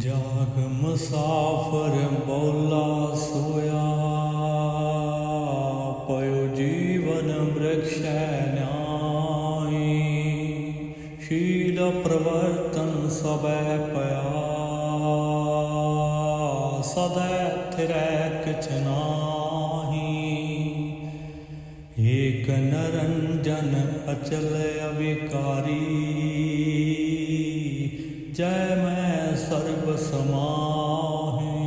ਜਾਗ ਮੁਸਾਫਰ ਬੋਲਾ ਸੋਇਆ। ਪਇਓ ਜੀਵਨ ਬ੍ਰਖਸ਼ੈ ਨਿਆਈ ਸ਼ੀਲ ਪ੍ਰਵਰਤਨ ਸਬੈ ਪਿਆ ਸਦੈ ਥਿਰੈ ਕਿਛ ਨਾਹੀ। ਏਕ ਨਰੰਜਨ ਅਚਲ ਅਵਿਕਾਰੀ। ਸਮਾਹੀ।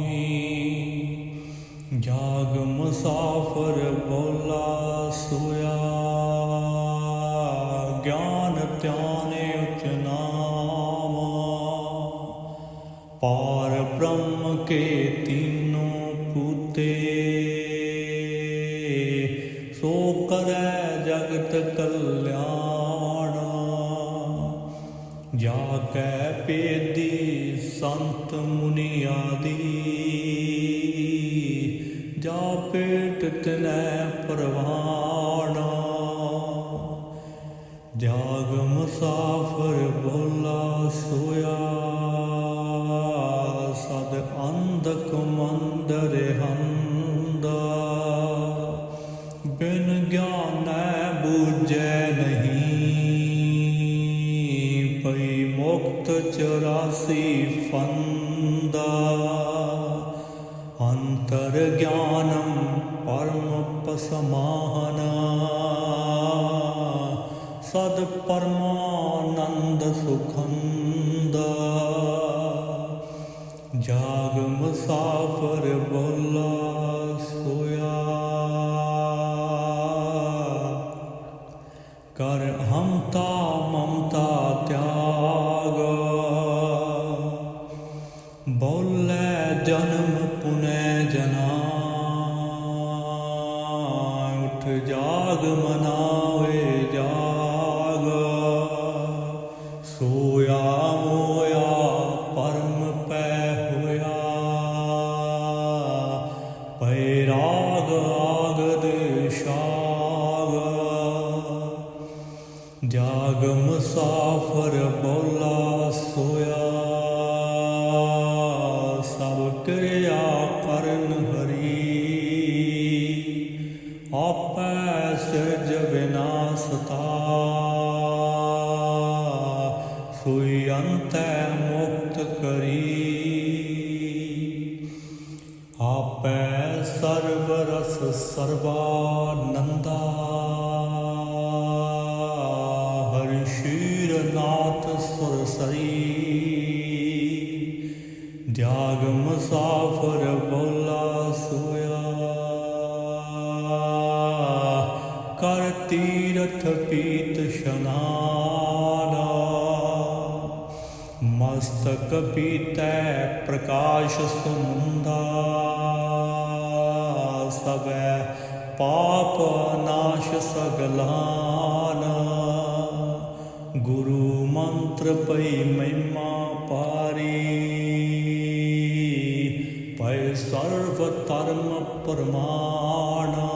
ਜਾਗ ਮੁਸਾਫਰ ਬੋਲਾ ਸੋਇਆ। ਗਿਆਨ ਧਿਆਨੇ ਉਚ ਨਾਮ। ਪਾਰ ਬ੍ਰਹਮ ਕੇ ਜਾ ਕੈ ਪੇਦੀ ਸੰਤ ਮੁਨੀ ਆਦੀ। ਜਾ ਪੇਟ ਤਨੈ ਪ੍ਰਵਾਣ ਅੰਤਰ ਗਿਆਨੰ ਪਰਮ ਪਸਮਾਹਨਾ ਆਪੈ ਸਰਬ ਰਸ ਸਰਵਾਨੰਦਾ। ਹਰਿ ਸ਼ੀਰ ਨਾਥ ਸੁਰ ਸਰੀ। ਜਾਗ ਮੁਸਾਫਰ ਬੋਲਾ ਸੋਇਆ। ਕਰ ਤੀਰਥ ਪੀਤ ਸ਼ਨਾਨਾ। ਮਸਤਕ ਪੀਤੈ ਪ੍ਰਕਾਸ਼ ਸੁਮੰਦਾ ਸਭੈ ਪਾਪ ਨਾਸ਼ ਸਗਲਾਨ। ਗੁਰੂ ਮੰਤਰ ਪਈ ਮਹਿਮਾ ਪਾਰੀ। ਪੈ ਸਰਵ ਧਰਮ ਪ੍ਰਮਾਣਾ।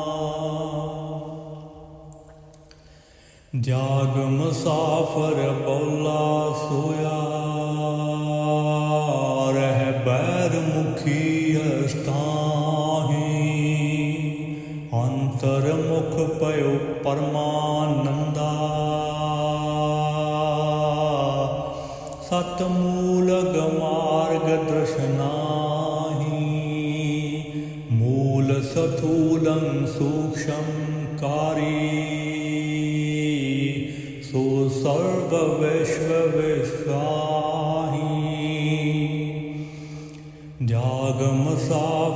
ਜਾਗ ਮੁਸਾਫਰ ਬੋਲਾ ਸੋਇਆ। ਰਹਿ ਬੈਰ ਮੁਖੀ ਅਸਤਾਹੀ परमानन्दा। सत्मूलगमार्गदर्शनाहि मूलसथूलं सूक्ष्मं सथूलं सूक्ष्मकारी सुवैश्व जागमसा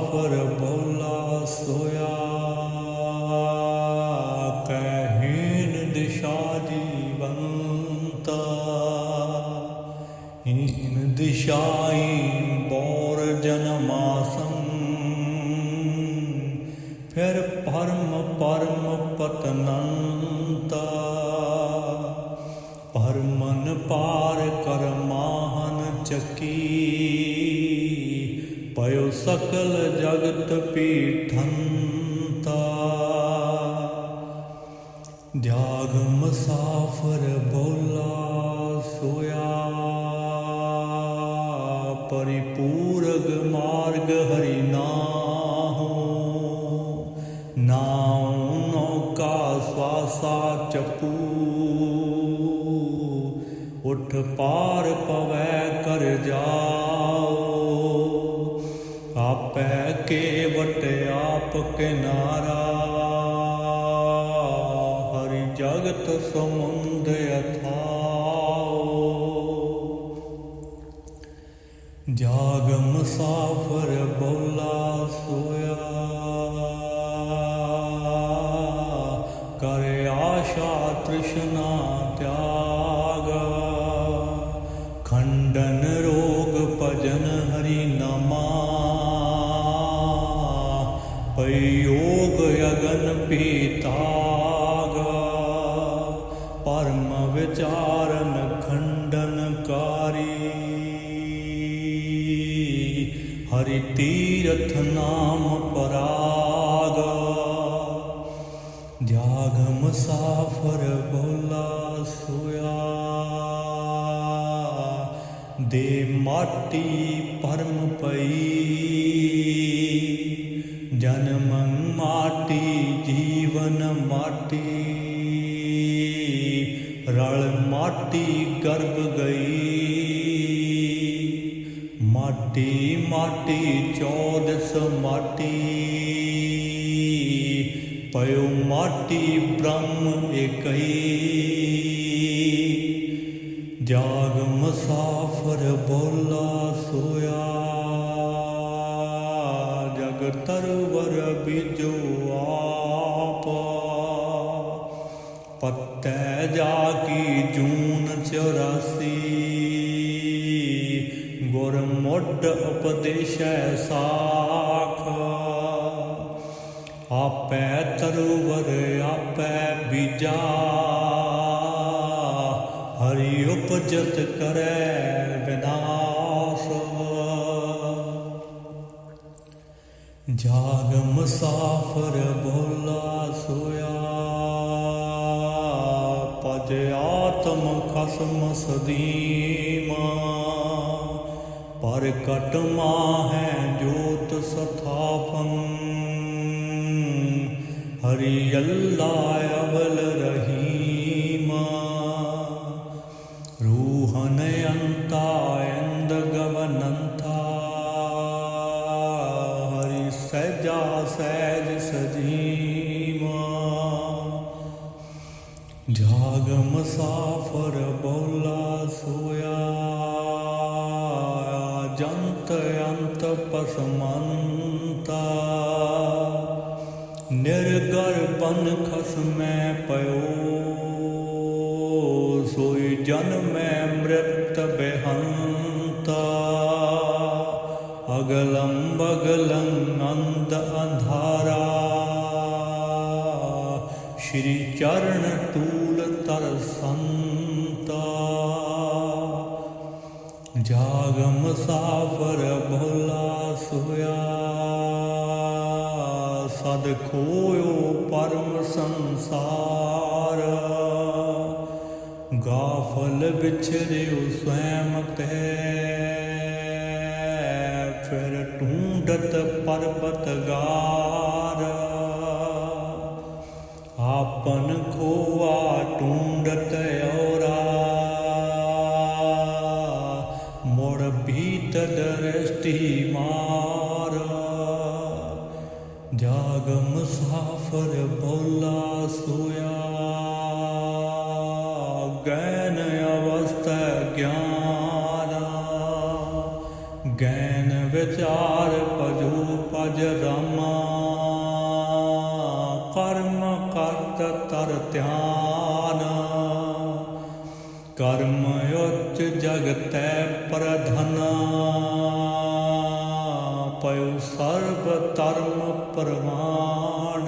ਹੀਨ ਦਿਸ਼ਾਈ ਬੋਰ ਜਨਮਾਸੰ। ਫਿਰ ਪਰਮ ਪਰਮ ਪਤਨੰਤਾ। ਪਰਮਨ ਪਾਰ ਕਰ ਮਾਹਨ ਚੱਕੀ। ਪਇਓ ਸਕਲ ਜਗਤ ਪੀਠੰਤਾ। ਜਾਗ परिपूरग मार्ग हरि नाहु नाउ नौका स्वासा चपू उठ पार पवै कर जाओ आपै केवट आप किनारा हरि जगत समुंद अथाओ ਮੁਸਾਫਰ ਬੋਲਾ ਸੋਇਆ ਕਰ ਆਸ਼ਾ ਤ੍ਰਿਸ਼ਨਾ ਤਿਆਗ ਹਰਿ ਤੀਰਥ ਨਾਮ ਪਰਾਗ। ਜਾਗ ਮਸਾਫਰ ਬੋਲਾ ਸੋਇਆ। ਦੇ ਮਾਟੀ ਪਰਮ ਪਈ। ਜਨਮ ਮਾਟੀ, ਜੀਵਨ ਮਾਟੀ। ਰਲ ਮਾਟੀ ਗਰਭ ਮਾਟੀ ਮਾਟੀ, ਚੌਦਸ ਮਾਟੀ। ਪਇਓ ਮਾਟੀ ਬ੍ਰਹਮ ਏਕਈ। ਜਾਗ ਮਸਾਫਰ ਬੋਲਾ ਸੋਇਆ। ਜਗ ਤਰਵਰ ਬਿਜੋ ਆਪ। ਪਤੈ ਜਾ ਗੁਰ ਉਪਦੇਸ਼ੈ ਸਾਖ। ਆਪੈ ਤਰਵਰ ਆਪੈ ਬੀਜਾ। ਹਰੀ ਉਪਜਤ ਕਰੈ ਵਿਨਾਸ਼। ਜਾਗ ਮੁਸਾਫਰ ਬੋਲਾ ਸੋਇਆ। ਪਜ ਆਤਮ ਖਸਮ ਸਦੀਮਾ। ਪਰ ਕਟ ਮਾਹੈ ਜੋਤ ਸਥਾਪਨ ਹਰੀ ਅੱਲਾ ਅਵਲ ਰਹੀਮਾ। ਰੂਹਨ ਅੰਤਾ ਇੰਦ ਗਵਨੰਤਾ। ਹਰੀ ਸਜਾ ਸਹਿਜ ਸਜੀਮਾ। ਜਾਗ ਮੁਸਾਫਰ ਜੰਤ ਅੰਤ ਪਸਮੰਤਾ। ਨਿਰਗਰ ਬਨ ਖਸਮੈ ਪਇਓ। ਸੋਈ ਜਨਮੈ ਮ੍ਰਿਤ ਬੇਹੰਤਾ। ਅਗਲੰ ਬਗਲੰ ਅੰਧ ਅੰਧਾਰਾ। ਸ਼੍ਰੀ ਚਰਨ ਤੂਲ ਤਰ ਜਾਗ ਮੁਸਾਫਰ ਭੋਲਾ ਸੋਇਆ। ਸਦ ਖੋਇਓ ਪਰਮ ਸੰਸਾਰ। ਗਾਫਲ ਵਿਛਰਿਓ ਸਵੈਮ ਤੈ। ਫਿਰ ਢੂੰਡਤ ਪਰਬਤ ਗਾਰ। ਆਪਨ ਖੋਆ ਟੁੰਡਤ ਓ ਭੀਤ ਦਰਸ਼ਟੀ ਮਾਰ ਜਾਗ ਮੁਸਾਫਰ ਬੋਲਾ ਸੋਇਆ। ਗੈਨ ਅਵਸਥਾ ਗਿਆਨ, ਗੈਨ ਵਿਚਾਰ ਪਜੂ ਪਜ ਰਾਮਾ। ਕਰਮ ਕਰਤ ਤਰ ਧਿਆਨ, ਕਰਮ ਉੱਚ ਜਗਤੈ ਪ੍ਰਧਨਾ। ਪਇਓ ਸਰਬ ਧਰਮ ਪ੍ਰਮਾਣ।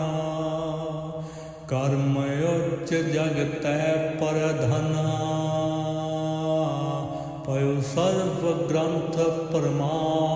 ਕਰਮ ਉੱਚ ਜਗਤੈ ਪ੍ਰਧਨਾ। ਪਇਓ ਸਰਬ ਗ੍ਰੰਥ ਪ੍ਰਮਾਣ।